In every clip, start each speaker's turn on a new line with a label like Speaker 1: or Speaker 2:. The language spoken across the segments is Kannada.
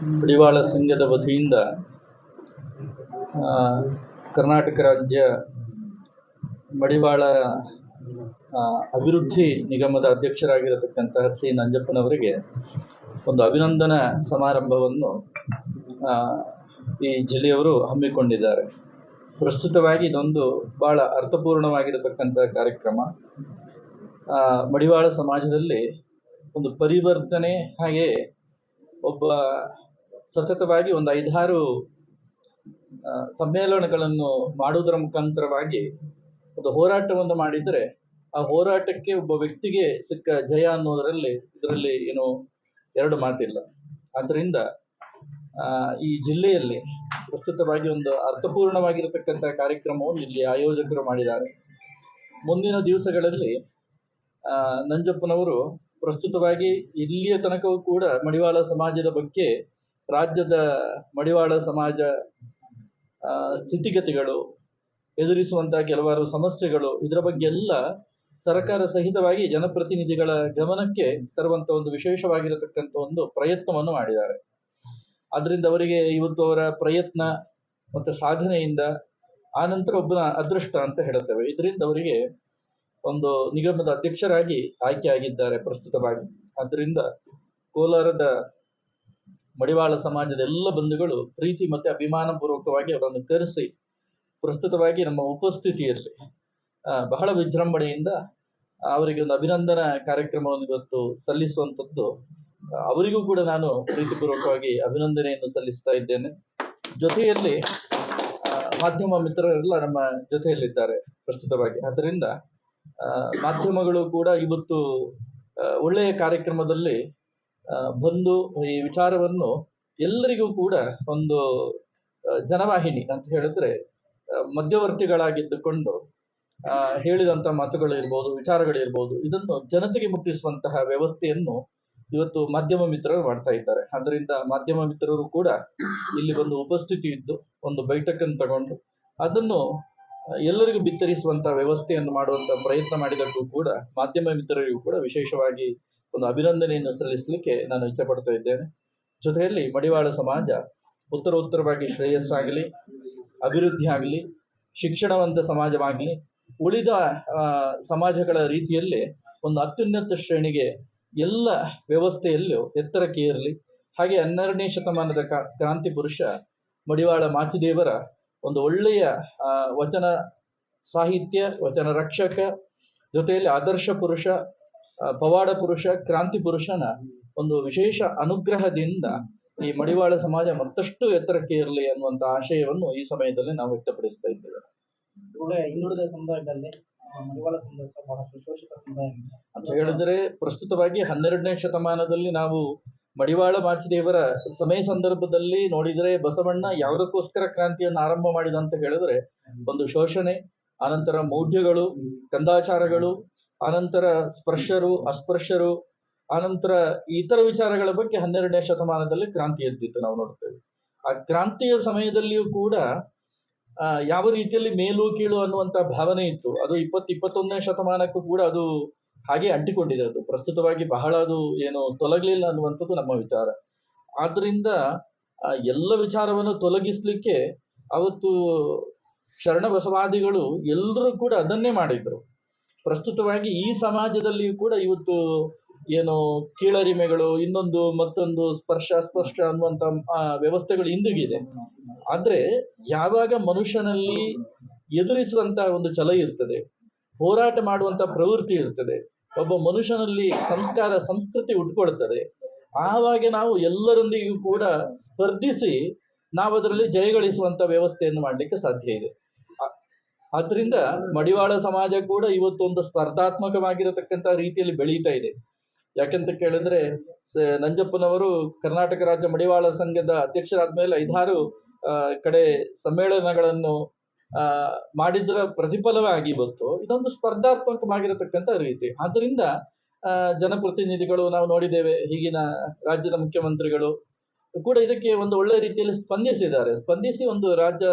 Speaker 1: ಮಡಿವಾಳ ಸಂಘದ ವತಿಯಿಂದ ಕರ್ನಾಟಕ ರಾಜ್ಯ ಮಡಿವಾಳ ಅಭಿವೃದ್ಧಿ ನಿಗಮದ ಅಧ್ಯಕ್ಷರಾಗಿರತಕ್ಕಂತಹ ಸಿ. ನಂಜಪ್ಪನವರಿಗೆ ಒಂದು ಅಭಿನಂದನಾ ಸಮಾರಂಭವನ್ನು ಈ ಜಿಲ್ಲೆಯವರು ಹಮ್ಮಿಕೊಂಡಿದ್ದಾರೆ. ಪ್ರಸ್ತುತವಾಗಿ ಇದೊಂದು ಭಾಳ ಅರ್ಥಪೂರ್ಣವಾಗಿರತಕ್ಕಂಥ ಕಾರ್ಯಕ್ರಮ. ಮಡಿವಾಳ ಸಮಾಜದಲ್ಲಿ ಒಂದು ಪರಿವರ್ತನೆ ಹಾಗೆ ಒಬ್ಬ ಸತತವಾಗಿ ಒಂದು ಐದಾರು ಸಮ್ಮೇಳನಗಳನ್ನು ಮಾಡುವುದರ ಮುಖಾಂತರವಾಗಿ ಒಂದು ಹೋರಾಟವನ್ನು ಮಾಡಿದರೆ ಆ ಹೋರಾಟಕ್ಕೆ ಒಬ್ಬ ವ್ಯಕ್ತಿಗೆ ಸಿಕ್ಕ ಜಯ ಅನ್ನೋದರಲ್ಲಿ ಇದರಲ್ಲಿ ಏನು ಎರಡು ಮಾತಿಲ್ಲ. ಆದ್ದರಿಂದ ಈ ಜಿಲ್ಲೆಯಲ್ಲಿ ಪ್ರಸ್ತುತವಾಗಿ ಒಂದು ಅರ್ಥಪೂರ್ಣವಾಗಿರತಕ್ಕಂಥ ಕಾರ್ಯಕ್ರಮವನ್ನು ಇಲ್ಲಿ ಆಯೋಜಕರು ಮಾಡಿದ್ದಾರೆ. ಮುಂದಿನ ದಿವಸಗಳಲ್ಲಿ ನಂಜಪ್ಪನವರು ಪ್ರಸ್ತುತವಾಗಿ ಇಲ್ಲಿಯ ತನಕವೂ ಕೂಡ ಮಡಿವಾಳ ಸಮಾಜದ ಬಗ್ಗೆ ರಾಜ್ಯದ ಮಡಿವಾಳ ಸಮಾಜ ಸ್ಥಿತಿಗತಿಗಳು ಎದುರಿಸುವಂತಹ ಕೆಲವಾರು ಸಮಸ್ಯೆಗಳು, ಇದರ ಬಗ್ಗೆ ಎಲ್ಲ ಸರ್ಕಾರ ಸಹಿತವಾಗಿ ಜನಪ್ರತಿನಿಧಿಗಳ ಗಮನಕ್ಕೆ ತರುವಂತ ಒಂದು ವಿಶೇಷವಾಗಿರತಕ್ಕಂಥ ಒಂದು ಪ್ರಯತ್ನವನ್ನು ಮಾಡಿದ್ದಾರೆ. ಅದರಿಂದ ಅವರಿಗೆ ಇವತ್ತು ಅವರ ಪ್ರಯತ್ನ ಮತ್ತು ಸಾಧನೆಯಿಂದ ಆನಂತರ ಒಬ್ಬನ ಅದೃಷ್ಟ ಅಂತ ಹೇಳುತ್ತೇವೆ. ಇದರಿಂದ ಅವರಿಗೆ ಒಂದು ನಿಗಮದ ಅಧ್ಯಕ್ಷರಾಗಿ ಆಯ್ಕೆಯಾಗಿದ್ದಾರೆ ಪ್ರಸ್ತುತವಾಗಿ. ಆದ್ದರಿಂದ ಕೋಲಾರದ ಮಡಿವಾಳ ಸಮಾಜದ ಎಲ್ಲ ಬಂಧುಗಳು ಪ್ರೀತಿ ಮತ್ತೆ ಅಭಿಮಾನ ಪೂರ್ವಕವಾಗಿ ಅವರನ್ನು ಕರೆಸಿ ಪ್ರಸ್ತುತವಾಗಿ ನಮ್ಮ ಉಪಸ್ಥಿತಿಯಲ್ಲಿ ಬಹಳ ವಿಜೃಂಭಣೆಯಿಂದ ಅವರಿಗೆ ಒಂದು ಅಭಿನಂದನಾ ಕಾರ್ಯಕ್ರಮವನ್ನು ಇವತ್ತು ಸಲ್ಲಿಸುವಂಥದ್ದು. ಅವರಿಗೂ ಕೂಡ ನಾನು ಪ್ರೀತಿಪೂರ್ವಕವಾಗಿ ಅಭಿನಂದನೆಯನ್ನು ಸಲ್ಲಿಸ್ತಾ ಇದ್ದೇನೆ. ಜೊತೆಯಲ್ಲಿ ಮಾಧ್ಯಮ ಮಿತ್ರರೆಲ್ಲ ನಮ್ಮ ಜೊತೆಯಲ್ಲಿದ್ದಾರೆ ಪ್ರಸ್ತುತವಾಗಿ. ಆದ್ದರಿಂದ ಮಾಧ್ಯಮಗಳು ಕೂಡ ಇವತ್ತು ಒಳ್ಳೆಯ ಕಾರ್ಯಕ್ರಮದಲ್ಲಿ ಬಂದು ಈ ವಿಚಾರವನ್ನು ಎಲ್ಲರಿಗೂ ಕೂಡ ಒಂದು ಜನವಾಹಿನಿ ಅಂತ ಹೇಳಿದ್ರೆ ಮಧ್ಯವರ್ತಿಗಳಾಗಿದ್ದುಕೊಂಡು ಹೇಳಿದಂಥ ಮಾತುಗಳಿರ್ಬೋದು, ವಿಚಾರಗಳಿರ್ಬೋದು, ಇದನ್ನು ಜನತೆಗೆ ಮುಟ್ಟಿಸುವಂತಹ ವ್ಯವಸ್ಥೆಯನ್ನು ಇವತ್ತು ಮಾಧ್ಯಮ ಮಿತ್ರರು ಮಾಡ್ತಾ ಇದ್ದಾರೆ. ಅದರಿಂದ ಮಾಧ್ಯಮ ಮಿತ್ರರು ಕೂಡ ಇಲ್ಲಿ ಒಂದು ಉಪಸ್ಥಿತಿ ಇದ್ದು, ಒಂದು ಬೈಠಕನ್ನು ತಗೊಂಡು, ಅದನ್ನು ಎಲ್ಲರಿಗೂ ಬಿತ್ತರಿಸುವಂತಹ ವ್ಯವಸ್ಥೆಯನ್ನು ಮಾಡುವಂತ ಪ್ರಯತ್ನ ಮಾಡಿದಕ್ಕೂ ಕೂಡ ಮಾಧ್ಯಮ ಮಿತ್ರರಿಗೂ ಕೂಡ ವಿಶೇಷವಾಗಿ ಒಂದು ಅಭಿನಂದನೆಯನ್ನು ಸಲ್ಲಿಸಲಿಕ್ಕೆ ನಾನು ಇಚ್ಛಪಡ್ತಾ ಇದ್ದೇನೆ. ಜೊತೆಯಲ್ಲಿ ಮಡಿವಾಳ ಸಮಾಜ ಉತ್ತರ ಉತ್ತರವಾಗಿ ಶ್ರೇಯಸ್ಸಾಗಲಿ ಅಭಿವೃದ್ಧಿ ಆಗಲಿ ಶಿಕ್ಷಣವಂತ ಸಮಾಜವಾಗಲಿ, ಉಳಿದ ಸಮಾಜಗಳ ರೀತಿಯಲ್ಲಿ ಒಂದು ಅತ್ಯುನ್ನತ ಶ್ರೇಣಿಗೆ ಎಲ್ಲ ವ್ಯವಸ್ಥೆಯಲ್ಲೂ ಎತ್ತರಕ್ಕೆ ಇರಲಿ ಹಾಗೆ ಹನ್ನೆರಡನೇ ಶತಮಾನದ ಕ್ರಾಂತಿ ಪುರುಷ ಮಡಿವಾಳ ಮಾಚಿದೇವರ ಒಂದು ಒಳ್ಳೆಯ ವಚನ ಸಾಹಿತ್ಯ, ವಚನ ರಕ್ಷಕ, ಜೊತೆಯಲ್ಲಿ ಆದರ್ಶ ಪುರುಷ ಪವಾಡ ಪುರುಷ ಕ್ರಾಂತಿ ಪುರುಷನ ಒಂದು ವಿಶೇಷ ಅನುಗ್ರಹದಿಂದ ಈ ಮಡಿವಾಳ ಸಮಾಜ ಮತ್ತಷ್ಟು ಎತ್ತರಕ್ಕೆ ಇರಲಿ ಅನ್ನುವಂತ ಆಶಯವನ್ನು ಈ ಸಮಯದಲ್ಲಿ ನಾವು ವ್ಯಕ್ತಪಡಿಸ್ತಾ ಇದ್ದೇವೆ.
Speaker 2: ಹಿಂದುಳಿದ ಸಮುದಾಯದಲ್ಲಿ
Speaker 1: ಅಂತ ಹೇಳಿದ್ರೆ ಪ್ರಸ್ತುತವಾಗಿ ಹನ್ನೆರಡನೇ ಶತಮಾನದಲ್ಲಿ ನಾವು ಮಡಿವಾಳ ಮಾಚಿದೇವರ ಸಮಯ ಸಂದರ್ಭದಲ್ಲಿ ನೋಡಿದ್ರೆ ಬಸವಣ್ಣ ಯಾವುದಕ್ಕೋಸ್ಕರ ಕ್ರಾಂತಿಯನ್ನು ಆರಂಭ ಮಾಡಿದ ಅಂತ ಹೇಳಿದ್ರೆ ಒಂದು ಶೋಷಣೆ ಆನಂತರ ಮೌಢ್ಯಗಳು ಕಂದಾಚಾರಗಳು ಆನಂತರ ಸ್ಪರ್ಶರು, ಅಸ್ಪರ್ಶರು ಆನಂತರ ಇತರ ವಿಚಾರಗಳ ಬಗ್ಗೆ ಹನ್ನೆರಡನೇ ಶತಮಾನದಲ್ಲಿ ಕ್ರಾಂತಿ ಎದ್ದಿತ್ತು ನಾವು ನೋಡ್ತೇವೆ. ಆ ಕ್ರಾಂತಿಯ ಸಮಯದಲ್ಲಿಯೂ ಕೂಡ ಯಾವ ರೀತಿಯಲ್ಲಿ ಮೇಲು ಕೀಳು ಅನ್ನುವಂತ ಭಾವನೆ ಇತ್ತು. ಅದು ಇಪ್ಪತ್ತು ಇಪ್ಪತ್ತೊಂದನೇ ಶತಮಾನಕ್ಕೂ ಕೂಡ ಅದು ಹಾಗೆ ಅಂಟಿಕೊಂಡಿದೆ. ಅದು ಪ್ರಸ್ತುತವಾಗಿ ಬಹಳ ಅದು ಏನು ತೊಲಗಲಿಲ್ಲ ಅನ್ನುವಂಥದ್ದು ನಮ್ಮ ವಿಚಾರ. ಆದ್ರಿಂದ ಎಲ್ಲ ವಿಚಾರವನ್ನು ತೊಲಗಿಸ್ಲಿಕ್ಕೆ ಅವತ್ತು ಶರಣ ಬಸವಾದಿಗಳು ಎಲ್ಲರೂ ಕೂಡ ಅದನ್ನೇ ಮಾಡಿದ್ರು. ಪ್ರಸ್ತುತವಾಗಿ ಈ ಸಮಾಜದಲ್ಲಿಯೂ ಕೂಡ ಇವತ್ತು ಏನು ಕೀಳರಿಮೆಗಳು ಇನ್ನೊಂದು ಮತ್ತೊಂದು ಸ್ಪರ್ಶ ಸ್ಪರ್ಶ ಅನ್ನುವಂತ ಆ, ವ್ಯವಸ್ಥೆಗಳು ಇಂದಿಗಿದೆ ಆದ್ರೆ ಯಾವಾಗ ಮನುಷ್ಯನಲ್ಲಿ ಎದುರಿಸುವಂತಹ ಒಂದು ಛಲ ಇರ್ತದೆ ಹೋರಾಟ ಮಾಡುವಂತ ಪ್ರವೃತ್ತಿ ಇರ್ತದೆ ಒಬ್ಬ ಮನುಷ್ಯನಲ್ಲಿ ಸಂಸ್ಕಾರ ಸಂಸ್ಕೃತಿ ಉಟ್ಕೊಳ್ತದೆ ಆವಾಗ ನಾವು ಎಲ್ಲರೊಂದಿಗೂ ಕೂಡ ಸ್ಪರ್ಧಿಸಿ ನಾವು ಅದರಲ್ಲಿ ಜಯಗಳಿಸುವಂತ ವ್ಯವಸ್ಥೆಯನ್ನು ಮಾಡಲಿಕ್ಕೆ ಸಾಧ್ಯ ಇದೆ. ಆದ್ರಿಂದ ಮಡಿವಾಳ ಸಮಾಜ ಕೂಡ ಇವತ್ತೊಂದು ಸ್ಪರ್ಧಾತ್ಮಕವಾಗಿರತಕ್ಕಂತ ರೀತಿಯಲ್ಲಿ ಬೆಳೀತಾ ಇದೆ. ಯಾಕೆಂತ ಕೇಳಿದ್ರೆ ನಂಜಪ್ಪನವರು ಕರ್ನಾಟಕ ರಾಜ್ಯ ಮಡಿವಾಳ ಸಂಘದ ಅಧ್ಯಕ್ಷರಾದ ಮೇಲೆ ಐದಾರು ಕಡೆ ಸಮ್ಮೇಳನಗಳನ್ನು ಮಾಡಿದ್ರ ಪ್ರತಿಫಲವಾಗಿ ಬಂತು. ಇದೊಂದು ಸ್ಪರ್ಧಾತ್ಮಕವಾಗಿರತಕ್ಕಂತ ರೀತಿ. ಆದ್ದರಿಂದ ಜನಪ್ರತಿನಿಧಿಗಳು ನಾವು ನೋಡಿದ್ದೇವೆ, ಈಗಿನ ರಾಜ್ಯದ ಮುಖ್ಯಮಂತ್ರಿಗಳು ಕೂಡ ಇದಕ್ಕೆ ಒಂದು ಒಳ್ಳೆ ರೀತಿಯಲ್ಲಿ ಸ್ಪಂದಿಸಿದ್ದಾರೆ. ಸ್ಪಂದಿಸಿ ಒಂದು ರಾಜ್ಯ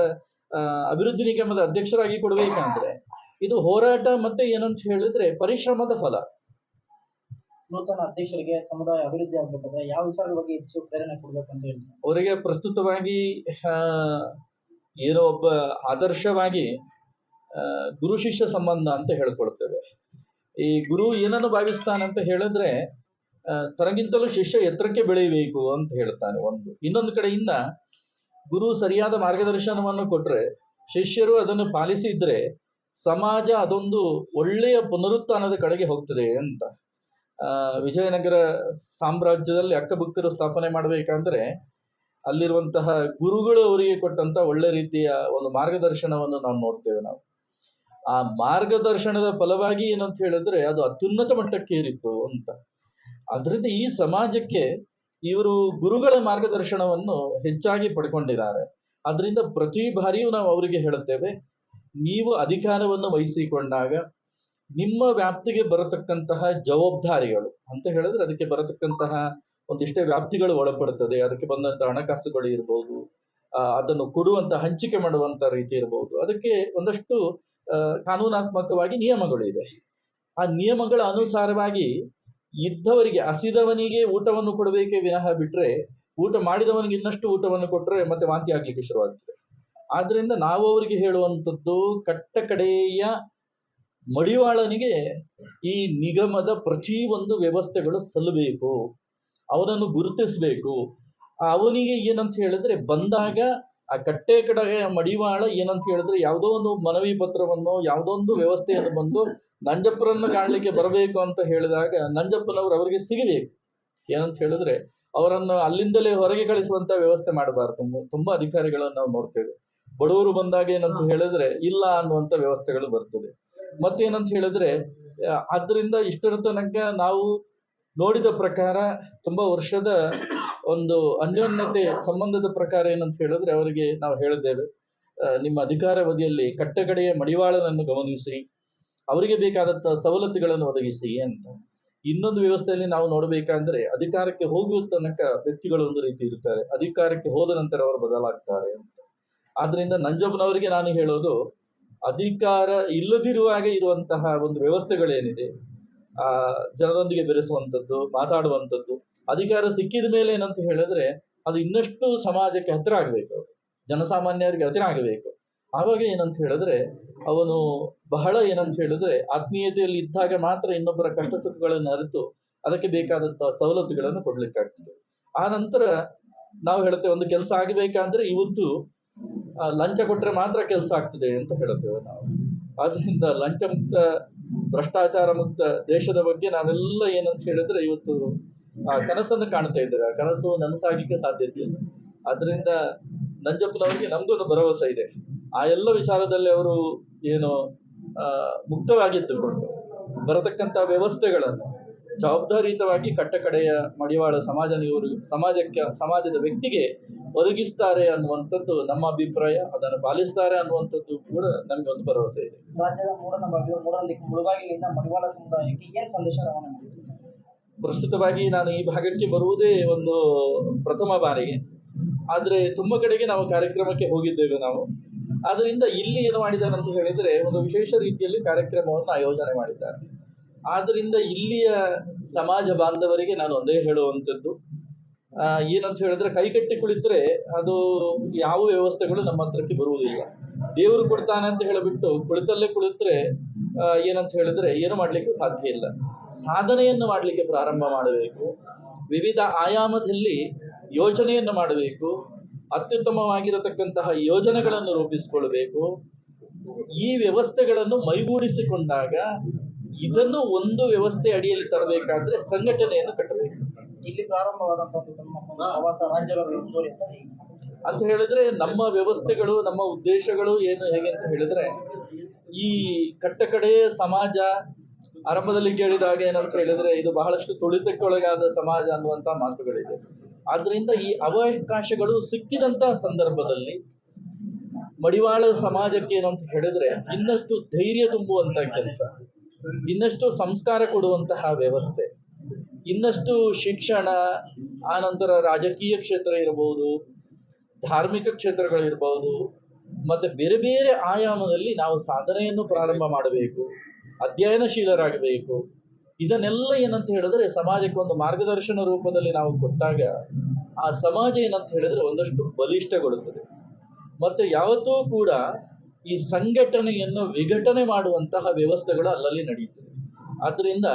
Speaker 1: ಅಭಿವೃದ್ಧಿ ನಿಗಮದ ಅಧ್ಯಕ್ಷರಾಗಿ ಕೊಡಬೇಕಂದ್ರೆ ಇದು ಹೋರಾಟ ಮತ್ತೆ ಏನಂತ ಹೇಳಿದ್ರೆ ಪರಿಶ್ರಮದ ಫಲ.
Speaker 2: ನೂತನ ಅಧ್ಯಕ್ಷರಿಗೆ ಸಮುದಾಯ ಅಭಿವೃದ್ಧಿ ಆಗ್ಬೇಕಾದ್ರೆ ಯಾವ ವಿಚಾರದ ಬಗ್ಗೆ ಹೆಚ್ಚು ಪ್ರೇರಣೆ ಕೊಡ್ಬೇಕು ಅಂತ ಹೇಳಿ
Speaker 1: ಅವರಿಗೆ ಪ್ರಸ್ತುತವಾಗಿ ಏನೋ ಒಬ್ಬ ಆದರ್ಶವಾಗಿ ಗುರು ಶಿಷ್ಯ ಸಂಬಂಧ ಅಂತ ಹೇಳ್ಕೊಡ್ತೇವೆ. ಈ ಗುರು ಏನನ್ನು ಭಾವಿಸ್ತಾನೆ ಅಂತ ಹೇಳಿದ್ರೆ ತನಗಿಂತಲೂ ಶಿಷ್ಯ ಎತ್ತರಕ್ಕೆ ಬೆಳೆಯಬೇಕು ಅಂತ ಹೇಳ್ತಾನೆ ಒಂದು. ಇನ್ನೊಂದು ಕಡೆಯಿಂದ ಗುರು ಸರಿಯಾದ ಮಾರ್ಗದರ್ಶನವನ್ನು ಕೊಟ್ರೆ ಶಿಷ್ಯರು ಅದನ್ನು ಪಾಲಿಸಿದ್ರೆ ಸಮಾಜ ಅದೊಂದು ಒಳ್ಳೆಯ ಪುನರುತ್ಥಾನದ ಕಡೆಗೆ ಹೋಗ್ತದೆ ಅಂತ. ವಿಜಯನಗರ ಸಾಮ್ರಾಜ್ಯದಲ್ಲಿ ಅಕ್ಕಭಕ್ತರು ಸ್ಥಾಪನೆ ಮಾಡಬೇಕಂದ್ರೆ ಅಲ್ಲಿರುವಂತಹ ಗುರುಗಳು ಅವರಿಗೆ ಕೊಟ್ಟಂತ ಒಳ್ಳೆ ರೀತಿಯ ಒಂದು ಮಾರ್ಗದರ್ಶನವನ್ನು ನಾವು ನೋಡ್ತೇವೆ ನಾವು. ಆ ಮಾರ್ಗದರ್ಶನದ ಫಲವಾಗಿ ಏನಂತ ಹೇಳಿದ್ರೆ ಅದು ಅತ್ಯುನ್ನತ ಮಟ್ಟಕ್ಕೆ ಏರಿತ್ತು ಅಂತ. ಅದರಿಂದ ಈ ಸಮಾಜಕ್ಕೆ ಇವರು ಗುರುಗಳ ಮಾರ್ಗದರ್ಶನವನ್ನು ಹೆಚ್ಚಾಗಿ ಪಡ್ಕೊಂಡಿದ್ದಾರೆ. ಅದರಿಂದ ಪ್ರತಿ ಬಾರಿಯೂ ನಾವು ಅವರಿಗೆ ಹೇಳುತ್ತೇವೆ, ನೀವು ಅಧಿಕಾರವನ್ನು ವಹಿಸಿಕೊಂಡಾಗ ನಿಮ್ಮ ವ್ಯಾಪ್ತಿಗೆ ಬರತಕ್ಕಂತಹ ಜವಾಬ್ದಾರಿಗಳು, ಅಂತ ಹೇಳಿದ್ರೆ ಅದಕ್ಕೆ ಬರತಕ್ಕಂತಹ ಒಂದಿಷ್ಟೇ ವ್ಯಾಪ್ತಿಗಳು ಒಳಪಡುತ್ತದೆ. ಅದಕ್ಕೆ ಬಂದಂತಹ ಹಣಕಾಸುಗಳು ಇರ್ಬೋದು ಅದನ್ನು ಕೊಡುವಂತ, ಹಂಚಿಕೆ ಮಾಡುವಂತ ರೀತಿ ಇರಬಹುದು ಅದಕ್ಕೆ ಒಂದಷ್ಟು ಕಾನೂನಾತ್ಮಕವಾಗಿ ನಿಯಮಗಳು ಇದೆ. ಆ ನಿಯಮಗಳ ಅನುಸಾರವಾಗಿ ಇದ್ದವರಿಗೆ ಹಸಿದವನಿಗೆ ಊಟವನ್ನು ಕೊಡಬೇಕೇ ವಿನಃ ಬಿಟ್ರೆ ಊಟ ಮಾಡಿದವನಿಗೆ ಇನ್ನಷ್ಟು ಊಟವನ್ನು ಕೊಟ್ಟರೆ ಮತ್ತೆ ವಾಂತಿ ಆಗ್ಲಿಕ್ಕೆ ಶುರುವಾಗ್ತದೆ. ಆದ್ರಿಂದ ನಾವು ಅವರಿಗೆ ಹೇಳುವಂಥದ್ದು ಕಟ್ಟ ಕಡೆಯ ಮಡಿವಾಳನಿಗೆ ಈ ನಿಗಮದ ಪ್ರತಿ ಒಂದು ವ್ಯವಸ್ಥೆಗಳು ಸಲ್ಲಬೇಕು, ಅವನನ್ನು ಗುರುತಿಸಬೇಕು. ಅವನಿಗೆ ಏನಂತ ಹೇಳಿದ್ರೆ ಬಂದಾಗ ಆ ಕಟ್ಟೆ ಕಡೆಯ ಮಡಿವಾಳ ಏನಂತ ಹೇಳಿದ್ರೆ ಯಾವುದೋ ಒಂದು ಮನವಿ ಪತ್ರವನ್ನು ಯಾವುದೋ ಒಂದು ವ್ಯವಸ್ಥೆಯನ್ನು ಬಂದು ನಂಜಪ್ಪರನ್ನು ಕಾಣಲಿಕ್ಕೆ ಬರಬೇಕು ಅಂತ ಹೇಳಿದಾಗ ನಂಜಪ್ಪನವರು ಅವರಿಗೆ ಸಿಗಬೇಕು. ಏನಂತ ಹೇಳಿದ್ರೆ ಅವರನ್ನು ಅಲ್ಲಿಂದಲೇ ಹೊರಗೆ ಕಳಿಸುವಂತ ವ್ಯವಸ್ಥೆ ಮಾಡಬಾರ್ದು. ತುಂಬಾ ಅಧಿಕಾರಿಗಳನ್ನು ನಾವು ನೋಡ್ತೇವೆ. ಬಡವರು ಬಂದಾಗ ಏನಂತ ಹೇಳಿದ್ರೆ ಇಲ್ಲ ಅನ್ನುವಂತ ವ್ಯವಸ್ಥೆಗಳು ಬರ್ತದೆ. ಮತ್ತೇನಂತ ಹೇಳಿದ್ರೆ ಅದರಿಂದ ಇಷ್ಟರ ತನಕ ನಾವು ನೋಡಿದ ಪ್ರಕಾರ ತುಂಬಾ ವರ್ಷದ ಒಂದು ಅನ್ಯೋನ್ಯತೆ ಸಂಬಂಧದ ಪ್ರಕಾರ ಏನಂತ ಹೇಳಿದ್ರೆ ಅವರಿಗೆ ನಾವು ಹೇಳಿದ್ದೇವೆ. ನಿಮ್ಮ ಅಧಿಕಾರಾವಧಿಯಲ್ಲಿ ಕಟ್ಟಕಡೆಯ ಮಡಿವಾಳನನ್ನು ಗಮನಿಸಿ. ಅವರಿಗೆ ಬೇಕಾದಂತ ಸವಲತ್ತುಗಳನ್ನು ಒದಗಿಸಿ ಅಂತ. ಇನ್ನೊಂದು ವ್ಯವಸ್ಥೆಯಲ್ಲಿ ನಾವು ನೋಡಬೇಕಂದ್ರೆ ಅಧಿಕಾರಕ್ಕೆ ಹೋಗುವ ತನಕ ವ್ಯಕ್ತಿಗಳು ಒಂದು ರೀತಿ ಇರ್ತಾರೆ ಅಧಿಕಾರಕ್ಕೆ ಹೋದ ನಂತರ ಅವರು ಬದಲಾಗ್ತಾರೆ ಅಂತ. ಆದ್ರಿಂದ ನಂಜಪ್ಪನವರಿಗೆ ನಾನು ಹೇಳೋದು, ಅಧಿಕಾರ ಇಲ್ಲದಿರುವಾಗ ಇರುವಂತಹ ಒಂದು ವ್ಯವಸ್ಥೆಗಳೇನಿದೆ, ಆ, ಜನರೊಂದಿಗೆ ಬೆರೆಸುವಂಥದ್ದು, ಮಾತಾಡುವಂಥದ್ದು, ಅಧಿಕಾರ ಸಿಕ್ಕಿದ ಮೇಲೆ ಏನಂತ ಹೇಳಿದ್ರೆ ಅದು ಇನ್ನಷ್ಟು ಸಮಾಜಕ್ಕೆ ಹತ್ತಿರ ಆಗಬೇಕು. ಜನಸಾಮಾನ್ಯರಿಗೆ ಹತ್ತಿರ ಆಗಬೇಕು. ಆವಾಗ ಏನಂತ ಹೇಳಿದ್ರೆ, ಅವನು ಬಹಳ ಏನಂತ ಹೇಳಿದ್ರೆ, ಆತ್ಮೀಯತೆಯಲ್ಲಿ ಇದ್ದಾಗ ಮಾತ್ರ ಇನ್ನೊಬ್ಬರ ಕಷ್ಟ ಸುಖಗಳನ್ನು ಅರಿತು, ಅದಕ್ಕೆ ಬೇಕಾದಂತಹ ಸವಲತ್ತುಗಳನ್ನು ಕೊಡ್ಲಿಕ್ಕಾಗ್ತದೆ. ಆ ನಂತರ ನಾವು ಹೇಳ್ತೇವೆ ಒಂದು ಕೆಲಸ ಆಗಬೇಕಾದ್ರೆ ಇವತ್ತು ಲಂಚ ಕೊಟ್ರೆ ಮಾತ್ರ ಕೆಲಸ ಆಗ್ತದೆ ಅಂತ ಹೇಳುತ್ತೇವೆ ನಾವು. ಆದ್ರಿಂದ ಲಂಚ ಮುಕ್ತ, ಭ್ರಷ್ಟಾಚಾರ ಮುಕ್ತ ದೇಶದ ಬಗ್ಗೆ ನಾವೆಲ್ಲ ಏನಂತ ಹೇಳಿದ್ರೆ ಇವತ್ತು, ಆ, ಕನಸನ್ನು ಕಾಣ್ತಾ ಇದ್ದಾರೆ ಆ ಕನಸು ನನಸಾಗಲಿಕ್ಕೆ ಸಾಧ್ಯತೆ ಇಲ್ಲ ಆದ್ರಿಂದ ನಂಜಪ್ಪನವರಿಗೆ ಒಂದು ಭರವಸೆ ಇದೆ. ಆ ಎಲ್ಲ ವಿಚಾರದಲ್ಲಿ ಅವರು ಏನು ಮುಕ್ತವಾಗಿದ್ದುಕೊಂಡು ಬರತಕ್ಕಂತ ವ್ಯವಸ್ಥೆಗಳನ್ನು ಜವಾಬ್ದಾರಿಯುತವಾಗಿ ಕಟ್ಟಕಡೆಯ ಮಡಿವಾಳ ಸಮಾಜ ಇವರು ಸಮಾಜಕ್ಕೆ ಸಮಾಜದ ವ್ಯಕ್ತಿಗೆ ಒದಗಿಸ್ತಾರೆ ಅನ್ನುವಂಥದ್ದು ನಮ್ಮ ಅಭಿಪ್ರಾಯ ಅದನ್ನು ಪಾಲಿಸ್ತಾರೆ ಅನ್ನುವಂಥದ್ದು ಕೂಡ ನಮಗೆ ಒಂದು ಭರವಸೆ ಇದೆ.
Speaker 2: ರಾಜ್ಯದ ಮೂಡನ ಮಡಿವಾಳ ಸಮುದಾಯಕ್ಕೆ ಏನು ಸಂದೇಶ ರವಾನೆ
Speaker 1: ಪ್ರಸ್ತುತವಾಗಿ ನಾನು ಈ ಭಾಗಕ್ಕೆ ಬರುವುದೇ ಒಂದು ಪ್ರಥಮ ಬಾರಿಗೆ. ಆದರೆ ತುಂಬ ಕಡೆಗೆ ನಾವು ಕಾರ್ಯಕ್ರಮಕ್ಕೆ ಹೋಗಿದ್ದೇವೆ ನಾವು. ಆದ್ದರಿಂದ ಇಲ್ಲಿ ಏನು ಮಾಡಿದ್ದಾರೆ ಅಂತ ಹೇಳಿದ್ರೆ ಒಂದು ವಿಶೇಷ ರೀತಿಯಲ್ಲಿ ಕಾರ್ಯಕ್ರಮವನ್ನು ಆಯೋಜನೆ ಮಾಡಿದ್ದಾರೆ. ಆದ್ದರಿಂದ ಇಲ್ಲಿಯ ಸಮಾಜ ಬಾಂಧವರಿಗೆ ನಾನು ಒಂದೇ ಹೇಳುವಂಥದ್ದು. ಏನಂತ ಹೇಳಿದ್ರೆ ಕೈಕಟ್ಟಿ ಕುಳಿತರೆ ಅದು ಯಾವ ವ್ಯವಸ್ಥೆಗಳು ನಮ್ಮ ಹತ್ರಕ್ಕೆ ಬರುವುದಿಲ್ಲ. ದೇವರು ಕೊಡ್ತಾನೆ ಅಂತ ಹೇಳಿಬಿಟ್ಟು ಕುಳಿತಲ್ಲೇ ಕುಳಿತರೆ ಏನಂತ ಹೇಳಿದ್ರೆ ಏನು ಮಾಡ್ಲಿಕ್ಕೆ ಸಾಧ್ಯ ಇಲ್ಲ. ಸಾಧನೆಯನ್ನು ಮಾಡಲಿಕ್ಕೆ ಪ್ರಾರಂಭ ಮಾಡಬೇಕು. ವಿವಿಧ ಆಯಾಮದಲ್ಲಿ ಯೋಜನೆಯನ್ನು ಮಾಡಬೇಕು. ಅತ್ಯುತ್ತಮವಾಗಿರತಕ್ಕಂತಹ ಯೋಜನೆಗಳನ್ನು ರೂಪಿಸಿಕೊಳ್ಳಬೇಕು. ಈ ವ್ಯವಸ್ಥೆಗಳನ್ನು ಮೈಗೂಡಿಸಿಕೊಂಡಾಗ ಇದನ್ನು ಒಂದು ವ್ಯವಸ್ಥೆ ಅಡಿಯಲ್ಲಿ ತರಬೇಕಾದ್ರೆ ಸಂಘಟನೆಯನ್ನು ಕಟ್ಟಬೇಕು.
Speaker 2: ಇಲ್ಲಿ ಪ್ರಾರಂಭವಾದಂತಹ ಪ್ರವಾಸ ಅಂತ
Speaker 1: ಹೇಳಿದ್ರೆ ನಮ್ಮ ವ್ಯವಸ್ಥೆಗಳು ನಮ್ಮ ಉದ್ದೇಶಗಳು ಏನು ಹೇಗೆ ಅಂತ ಹೇಳಿದ್ರೆ ಈ ಕಟ್ಟಕಡೆಯ ಸಮಾಜ ಆರಂಭದಲ್ಲಿ ಕೇಳಿದಾಗ ಏನಂತ ಹೇಳಿದ್ರೆ ಇದು ಬಹಳಷ್ಟು ತುಳಿತಕ್ಕೊಳಗಾದ ಸಮಾಜ ಅನ್ನುವಂತ ಮಾತುಗಳಿದೆ. ಆದ್ರಿಂದ ಈ ಅವಕಾಶಗಳು ಸಿಕ್ಕಿದಂತಹ ಸಂದರ್ಭದಲ್ಲಿ ಮಡಿವಾಳ ಸಮಾಜಕ್ಕೆ ಏನಂತ ಹೇಳಿದ್ರೆ ಇನ್ನಷ್ಟು ಧೈರ್ಯ ತುಂಬುವಂತ ಕೆಲಸ, ಇನ್ನಷ್ಟು ಸಂಸ್ಕಾರ ಕೊಡುವಂತಹ ವ್ಯವಸ್ಥೆ, ಇನ್ನಷ್ಟು ಶಿಕ್ಷಣ ಆನಂತರ ರಾಜಕೀಯ ಕ್ಷೇತ್ರ ಇರಬಹುದು ಧಾರ್ಮಿಕ ಕ್ಷೇತ್ರಗಳಿರ್ಬಹುದು ಮತ್ತೆ ಬೇರೆ ಬೇರೆ ಆಯಾಮದಲ್ಲಿ ನಾವು ಸಾಧನೆಯನ್ನು ಪ್ರಾರಂಭ ಮಾಡಬೇಕು, ಅಧ್ಯಯನಶೀಲರಾಗಬೇಕು ಇದನ್ನೆಲ್ಲ ಏನಂತ ಹೇಳಿದ್ರೆ ಸಮಾಜಕ್ಕೆ ಒಂದು ಮಾರ್ಗದರ್ಶನ ರೂಪದಲ್ಲಿ ನಾವು ಕೊಟ್ಟಾಗ ಆ ಸಮಾಜ ಏನಂತ ಹೇಳಿದ್ರೆ ಒಂದಷ್ಟು ಬಲಿಷ್ಠಗೊಳ್ಳುತ್ತದೆ. ಮತ್ತೆ ಯಾವತ್ತೂ ಕೂಡ ಈ ಸಂಘಟನೆಯನ್ನು ವಿಘಟನೆ ಮಾಡುವಂತಹ ವ್ಯವಸ್ಥೆಗಳು ಅಲ್ಲಲ್ಲಿ ನಡೆಯುತ್ತದೆ. ಆದ್ರಿಂದ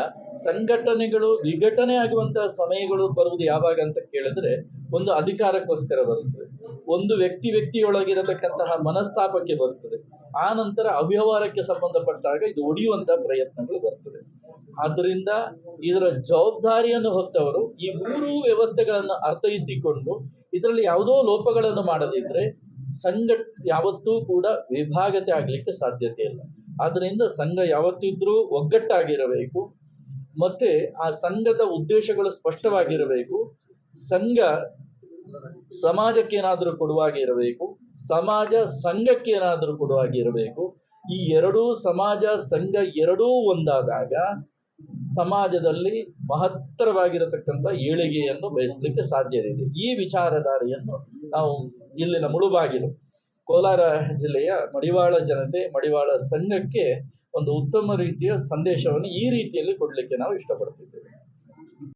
Speaker 1: ಸಂಘಟನೆಗಳು ವಿಘಟನೆ ಆಗುವಂತಹ ಸಮಯಗಳು ಬರುವುದು ಯಾವಾಗ ಅಂತ ಕೇಳಿದ್ರೆ ಒಂದು ಅಧಿಕಾರಕ್ಕೋಸ್ಕರ ಬರುತ್ತದೆ. ಒಂದು ವ್ಯಕ್ತಿ ವ್ಯಕ್ತಿಯೊಳಗಿರತಕ್ಕಂತಹ ಮನಸ್ತಾಪಕ್ಕೆ ಬರುತ್ತದೆ. ಆ ನಂತರ ಅವ್ಯವಹಾರಕ್ಕೆ ಸಂಬಂಧಪಟ್ಟಾಗ ಇದು ಒಡೆಯುವಂತಹ ಪ್ರಯತ್ನಗಳು ಬರ್ತದೆ. ಆದ್ರಿಂದ ಇದರ ಜವಾಬ್ದಾರಿಯನ್ನು ಹೊತ್ತವರು ಈ ಮೂರು ವ್ಯವಸ್ಥೆಗಳನ್ನು ಅರ್ಥೈಸಿಕೊಂಡು ಇದರಲ್ಲಿ ಯಾವುದೋ ಲೋಪಗಳನ್ನು ಮಾಡದಿದ್ರೆ ಸಂಘ ಯಾವತ್ತೂ ಕೂಡ ವಿಭಾಗತೆ ಆಗಲಿಕ್ಕೆ ಸಾಧ್ಯತೆ ಇಲ್ಲ. ಆದ್ದರಿಂದ ಸಂಘ ಯಾವತ್ತಿದ್ರೂ ಒಗ್ಗಟ್ಟಾಗಿರಬೇಕು. ಮತ್ತೆ ಆ ಸಂಘದ ಉದ್ದೇಶಗಳು ಸ್ಪಷ್ಟವಾಗಿರಬೇಕು. ಸಂಘ ಸಮಾಜಕ್ಕೆ ಏನಾದರೂ ಕೊಡುವಾಗಿ ಇರಬೇಕು ಸಮಾಜ ಸಂಘಕ್ಕೆ ಏನಾದರೂ ಕೊಡುವಾಗಿ ಇರಬೇಕು ಈ ಎರಡೂ ಸಮಾಜ, ಸಂಘ ಎರಡೂ ಒಂದಾದಾಗ ಸಮಾಜದಲ್ಲಿ ಮಹತ್ತರವಾಗಿರತಕ್ಕಂಥ ಏಳಿಗೆಯನ್ನು ಬಯಸಲಿಕ್ಕೆ ಸಾಧ್ಯವಿದೆ ಈ ವಿಚಾರಧಾರೆಯನ್ನು ನಾವು ಇಲ್ಲಿನ ಮುಳುಬಾಗಿಲು, ಕೋಲಾರ ಜಿಲ್ಲೆಯ ಮಡಿವಾಳ ಜನತೆ, ಮಡಿವಾಳ ಸಂಘಕ್ಕೆ ಒಂದು ಉತ್ತಮ ರೀತಿಯ ಸಂದೇಶವನ್ನು ಈ ರೀತಿಯಲ್ಲಿ ಕೊಡಲಿಕ್ಕೆ ನಾವು ಇಷ್ಟಪಡ್ತಿದ್ದೇವೆ.